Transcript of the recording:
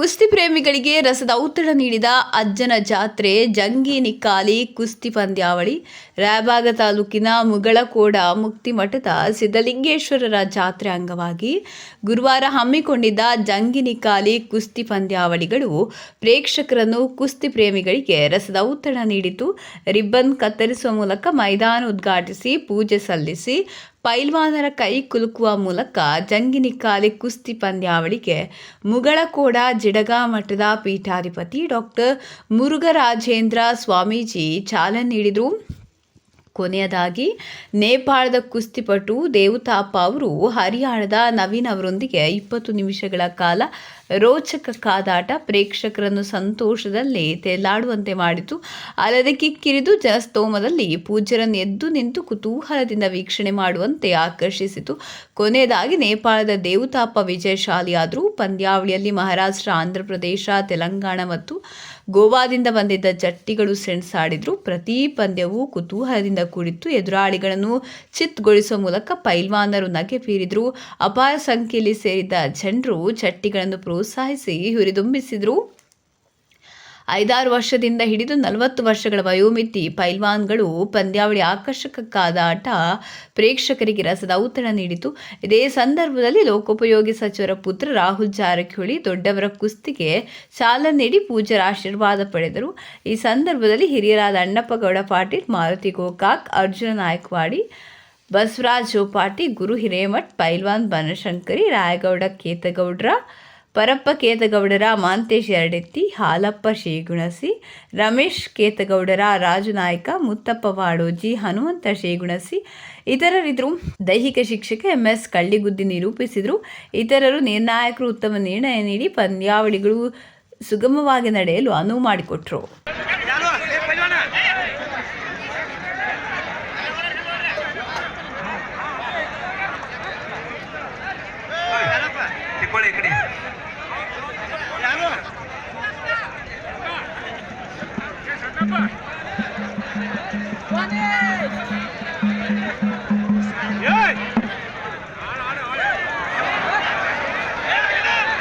ಕುಸ್ತಿ ಪ್ರೇಮಿಗಳಿಗೆ ರಸದ ಔತಣ ನೀಡಿದ ಅಜ್ಜನ ಜಾತ್ರೆ, ಜಂಗಿ ನಿಕ್ಕಾಲಿ, ಕುಸ್ತಿ ಪಂದ್ಯಾವಳಿ, ರಾಯಬಾಗ ತಾಲೂಕಿನ ಮುಗಳಕೋಡ ಮುಕ್ತಿಮಠದ ಸಿದ್ಧಲಿಂಗೇಶ್ವರರ ಜಾತ್ರೆ ಅಂಗವಾಗಿ ಗುರುವಾರ ಹಮ್ಮಿಕೊಂಡಿದ್ದ ಜಂಗಿ ನಿಕ್ಕಾಲಿ ಕುಸ್ತಿ ಪಂದ್ಯಾವಳಿಗಳು ಪ್ರೇಕ್ಷಕರನ್ನು ಕುಸ್ತಿ ಪ್ರೇಮಿಗಳಿಗೆ ರಸದ ಔತಣ ನೀಡಿತು. ರಿಬ್ಬನ್ ಕತ್ತರಿಸುವ ಮೂಲಕ ಮೈದಾನ ಉದ್ಘಾಟಿಸಿ, ಪೂಜೆ ಸಲ್ಲಿಸಿ ಪೈಲ್ವಾನರ ಕೈ ಕುಲುಕುವ ಮೂಲಕ ಜಂಗಿನಿಕಾಲಿ ಕುಸ್ತಿ ಪಂದ್ಯಾವಳಿಗೆ ಮುಗಳಕೋಡ ಜಿಡಗ ಮಠದ ಪೀಠಾಧಿಪತಿ ಡಾಕ್ಟರ್ ಮುರುಘರಾಜೇಂದ್ರ ಸ್ವಾಮೀಜಿ ಚಾಲನೆ ನೀಡಿದರು. ಕೊನೆಯದಾಗಿ, ನೇಪಾಳದ ಕುಸ್ತಿಪಟು ದೇವತಾಪ ಅವರು ಹರಿಯಾಣದ ನವೀನ್ ಅವರೊಂದಿಗೆ ಇಪ್ಪತ್ತು ನಿಮಿಷಗಳ ಕಾಲ ರೋಚಕ ಕಾದಾಟ ಪ್ರೇಕ್ಷಕರನ್ನು ಸಂತೋಷದಲ್ಲಿ ತೇಲಾಡುವಂತೆ ಮಾಡಿತು. ಅಲ್ಲದೆ ಕಿಕ್ಕಿರಿದು ಜನಸ್ತೋಮದಲ್ಲಿ ಪೂಜ್ಯರನ್ನು ಎದ್ದು ನಿಂತು ಕುತೂಹಲದಿಂದ ವೀಕ್ಷಣೆ ಮಾಡುವಂತೆ ಆಕರ್ಷಿಸಿತು. ಕೊನೆಯದಾಗಿ, ನೇಪಾಳದ ದೇವತಾಪ ವಿಜಯಶಾಲಿಯಾದರೂ ಪಂದ್ಯಾವಳಿಯಲ್ಲಿ ಮಹಾರಾಷ್ಟ್ರ, ಆಂಧ್ರಪ್ರದೇಶ, ತೆಲಂಗಾಣ ಮತ್ತು ಗೋವಾದಿಂದ ಬಂದಿದ್ದ ಜಟ್ಟಿಗಳು ಸೆಣಸಾಡಿದ್ರು ಪ್ರತಿ ಪಂದ್ಯವೂ ಕುತೂಹಲದಿಂದ ಕೂಡಿತ್ತು. ಎದುರಾಳಿಗಳನ್ನು ಚಿತ್ಗೊಳಿಸುವ ಮೂಲಕ ಪೈಲ್ವಾನರು ನಗೆ ಬೀರಿದ್ರು. ಅಪಾರ ಸಂಖ್ಯೆಯಲ್ಲಿ ಸೇರಿದ್ದ ಜನರು ಜಟ್ಟಿಗಳನ್ನು ಪ್ರೋತ್ಸಾಹಿಸಿ ಹುರಿದುಂಬಿಸಿದ್ರು. ಐದಾರು ವರ್ಷದಿಂದ ಹಿಡಿದು ನಲವತ್ತು ವರ್ಷಗಳ ವಯೋಮಿತಿ ಪೈಲ್ವಾನ್ಗಳು ಪಂದ್ಯಾವಳಿ ಆಕರ್ಷಕಕ್ಕಾದ ಆಟ ಪ್ರೇಕ್ಷಕರಿಗೆ ರಸದ ಔತಣ ನೀಡಿತು. ಇದೇ ಸಂದರ್ಭದಲ್ಲಿ ಲೋಕೋಪಯೋಗಿ ಸಚಿವರ ಪುತ್ರ ರಾಹುಲ್ ಜಾರಕಿಹೊಳಿ ದೊಡ್ಡವರ ಕುಸ್ತಿಗೆ ಚಾಲನೆ ನೀಡಿ ಪೂಜ್ಯರ ಆಶೀರ್ವಾದ ಪಡೆದರು. ಈ ಸಂದರ್ಭದಲ್ಲಿ ಹಿರಿಯರಾದ ಅಣ್ಣಪ್ಪ ಗೌಡ ಪಾಟೀಲ್, ಮಾರುತಿ ಗೋಕಾಕ್, ಅರ್ಜುನ ನಾಯಕ್ವಾಡಿ, ಬಸವರಾಜ್ ಜೋಪಾಟಿ ಗುರು ಹಿರೇಮಠ್, ಪೈಲ್ವಾನ್ ಬನಶಂಕರಿ, ರಾಯಗೌಡ ಕೇತಗೌಡ್ರ ಪರಪ್ಪ ಕೇತಗೌಡರ ಮಾಂತೇಶ್ ಎರಡೆತ್ತಿ ಹಾಲಪ್ಪ ಶ್ರೀಗುಣಸಿ ರಮೇಶ್ ಕೇತಗೌಡರ ರಾಜು ನಾಯಕ ಮುತ್ತಪ್ಪ ವಾಡೋಜಿ, ಹನುಮಂತ ಶೇಗುಣಸಿ ಇತರರಿದ್ರು. ದೈಹಿಕ ಶಿಕ್ಷಕ ಎಂ ಎಸ್ ಕಳ್ಳಿಗುದ್ದಿ ನಿರೂಪಿಸಿದರು. ಇತರರು ನಿರ್ಣಾಯಕರು ಉತ್ತಮ ನಿರ್ಣಯ ನೀಡಿ ಪಂದ್ಯಾವಳಿಗಳು ಸುಗಮವಾಗಿ ನಡೆಯಲು ಅನುವು ಮಾಡಿಕೊಟ್ರು. Boa noite!